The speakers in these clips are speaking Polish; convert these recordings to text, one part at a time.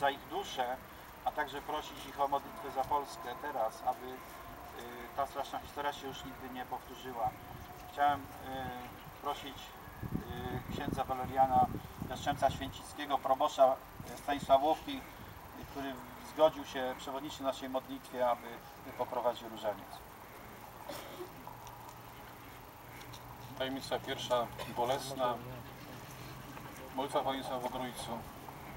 za ich duszę, a także prosić ich o modlitwę za Polskę teraz, aby y, ta straszna historia się już nigdy nie powtórzyła. Chciałem y, prosić y, księdza Waleriana Jastrzębca Święcickiego, probosza Stanisławówki, który zgodził się przewodniczyć naszej modlitwie, aby poprowadził różaniec. Tajemnica pierwsza, bolesna. Molitwa Wojska w Ogrójcu.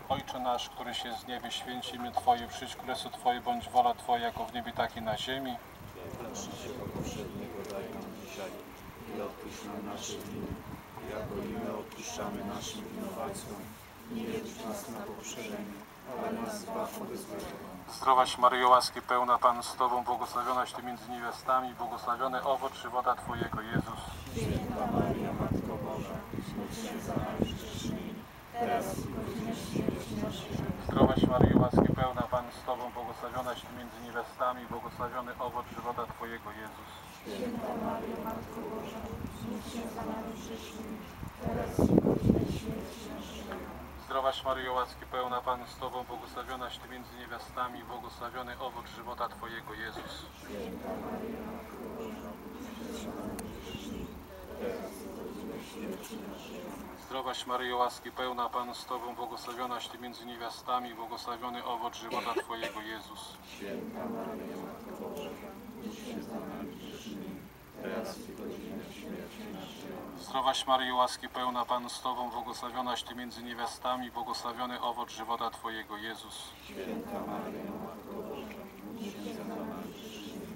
Ojcze nasz, któryś jest w niebie, święci imię Twoje, przyjdź królestwo Twoje, bądź wola Twoja, jako w niebie, tak i na ziemi. Naszego powszedniego daj nam dzisiaj i odpuść nam nasze winy, jako i my odpuszczamy naszym winowajcom. Nie wiedz nas na poprzedzenie, ale nas zbaw od złego. Zdrowaś Maryjo, łaski pełna, Pan z Tobą, błogosławionaś Ty między niewiastami, błogosławiony owoc żywota Twojego, Jezus. Święta Maria, Matko Boża, módl się za nami grzesznymi, teraz i w godzinę śmierci naszej. Zdrowaś Maryjo, łaski pełna, Pan z Tobą, błogosławionaś Ty między niewiastami, błogosławiony owoc żywota Twojego, Jezus. Święta Maria, Matko Boża, módl się za nami grzesznymi, teraz i w godzinę śmierci naszej. Zdrowaś Maryjo, łaski pełna, Pan z Tobą, błogosławionaś Ty między niewiastami, błogosławiony owoc żywota Twojego, Jezus. Święta Maria, Matko Boża, módl się za nami grzesznymi, teraz i w godzinę śmierci naszej. Zdrowaś Maryjo, łaski pełna, Pan z Tobą, błogosławionaś Ty między niewiastami, błogosławiony owoc żywota Twojego, Jezus. Święta Maria, Matko Boża, módl się za nami grzesznymi, teraz i w godzinę śmierci naszej. Zdrowaś Maryjo, łaski pełna, Pan z Tobą, błogosławionaś Ty między niewiastami, błogosławiony owoc żywota Twojego, Jezus. Święta Maria, Matko Boża, módl się za nami grzesznymi,